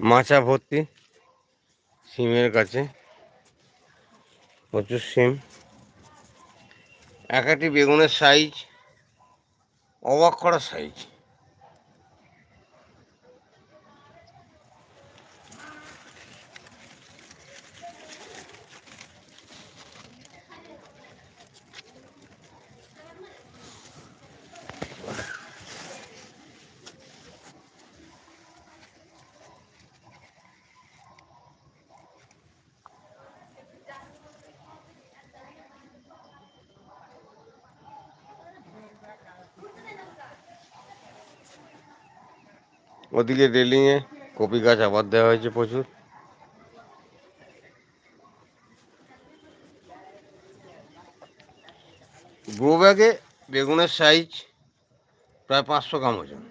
মাচা ভর্তি সিমের কাছে। প্রচুর সিম। এক একটি বেগুনের সাইজ অবাক করা সাইজ ওদিকে রেলিংয়ে কপি গাছ আবার দেওয়া হয়েছে প্রচুর। গ্রো ব্যাগে বেগুনের সাইজ প্রায় পাঁচশো গ্রাম ওজন।